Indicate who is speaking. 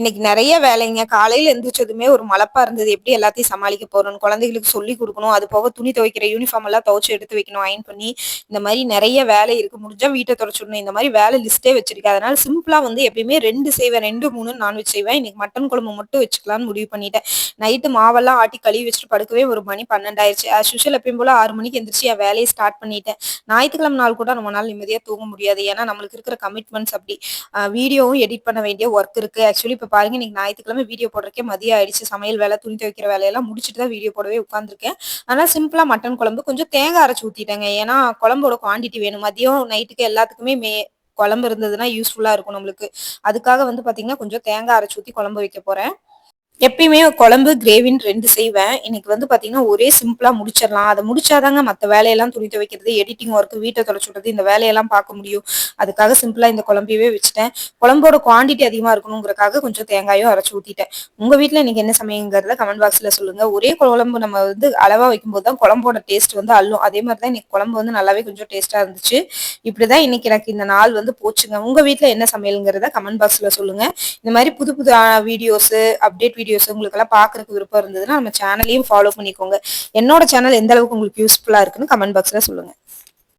Speaker 1: இன்னைக்கு நிறைய வேலைங்க. காலையில எந்திரிச்சதுமே ஒரு மலப்பா இருந்தது. எப்படி எல்லாத்தையும் சமாளிக்க போறோம் குழந்தைகளுக்கு சொல்லி கொடுக்கணும். அது போக துணி துவைக்கிற யூனிஃபார்ம் எல்லாம் துவைச்சு எடுத்து வைக்கணும். அயன் பண்ணி இந்த மாதிரி நிறைய வேலை இருக்கு. முடிஞ்சா வீட்டை தொடச்சிடணும். இந்த மாதிரி வேலை லிஸ்ட்டே வச்சிருக்கேன். அதனால சிம்பிளா வந்து எப்பயுமே ரெண்டு செய்வேன். ரெண்டு மூணு நான்வெஜ் செய்வேன். இன்னைக்கு மட்டன் குழம்பு மட்டும் வச்சுக்கலாம்னு முடிவு பண்ணிட்டேன். நைட்டு மாவெல்லாம் ஆட்டி கழுவி வச்சுட்டு படுக்கவே ஒரு மணி பன்னெண்டாயிருச்சு. ஆஸ் யூஷுவல் எப்பயும் போல ஆறு மணிக்கு எந்திரிச்சு என் வேலையை ஸ்டார்ட் பண்ணிட்டேன். ஞாயிற்றுக்கிழமை நாள் கூட ரொம்ப நாள் நிம்மதியா தூங்க முடியாது. ஏன்னா நம்மளுக்கு இருக்கிற கமிட்மெண்ட்ஸ் அப்படி. வீடியோவும் எடிட் பண்ண வேண்டிய ஒர்க் இருக்கு. ஆக்சுவலி இப்போ பாருங்க இன்னைக்கு ஞாயிற்றுக்கிழமை வீடியோ போடுறக்கே மதியம் ஆயிடுச்சு. சமையல் வேலை துணி துவைக்கிற வேலையெல்லாம் முடிச்சுட்டு தான் வீடியோ போடவே உட்காந்துருக்கேன் ஆனால் சிம்பிளாக மட்டன் குழம்பு கொஞ்சம் தேங்காய் அரைச்சி ஊற்றிட்டேங்க ஏன்னா குழம்போட குவான்டிட்டி வேணும். மதியம் நைட்டுக்கு எல்லாத்துக்குமே மே குழம்பு இருந்ததுன்னா யூஸ்ஃபுல்லாக இருக்கும் நம்மளுக்கு. அதுக்காக வந்து பார்த்தீங்கன்னா கொஞ்சம் தேங்காய் அரைச்சி ஊற்றி குழம்பு வைக்க போகிறேன் எப்பயுமே குழம்பு கிரேவின்னு ரெண்டு செய்வேன். இன்னைக்கு வந்து பாத்தீங்கன்னா ஒரே சிம்பிளா முடிச்சிடலாம். அதை முடிச்சாதாங்க மற்ற வேலையெல்லாம் துணி துவைக்கிறது எடிட்டிங் ஒர்க் வீட்டை தொலைச்சுடுறது இந்த வேலையெல்லாம் பார்க்க முடியும். அதுக்காக சிம்பிளா இந்த குழம்பையவே வச்சுட்டேன். குழம்போட குவான்டிட்டி அதிகமா இருக்கணுங்கிறக்காக கொஞ்சம் தேங்காயும் அரைச்சு ஊத்திட்டேன். உங்க வீட்டுல இன்னைக்கு என்ன சமையங்கிறத கமெண்ட் பாக்ஸ்ல சொல்லுங்க. ஒரே குழம்பு நம்ம வந்து அளவா வைக்கும்போது தான் குழம்போட டேஸ்ட் வந்து அள்ளும். அதே மாதிரி தான் இன்னைக்கு குழம்பு வந்து நல்லாவே கொஞ்சம் டேஸ்டா இருந்துச்சு. இப்படிதான் இன்னைக்கு எனக்கு இந்த நாள் வந்து போச்சுங்க. உங்க வீட்டுல என்ன சமையலுங்கிறத கமெண்ட் பாக்ஸ்ல சொல்லுங்க. இந்த மாதிரி புது புது வீடியோஸ் அப்டேட் வீடியோ வீடியோஸ் உங்களுக்கு எல்லாம் பாக்குறதுக்கு விருப்பம் இருந்ததுன்னா நம்ம சேனலையும் ஃபாலோ பண்ணிக்கோங்க. என்னோட சேனல் எந்த அளவுக்கு உங்களுக்கு யூஸ்ஃபுல்லா இருக்குன்னு கமெண்ட் பாக்ஸ்ல சொல்லுங்க.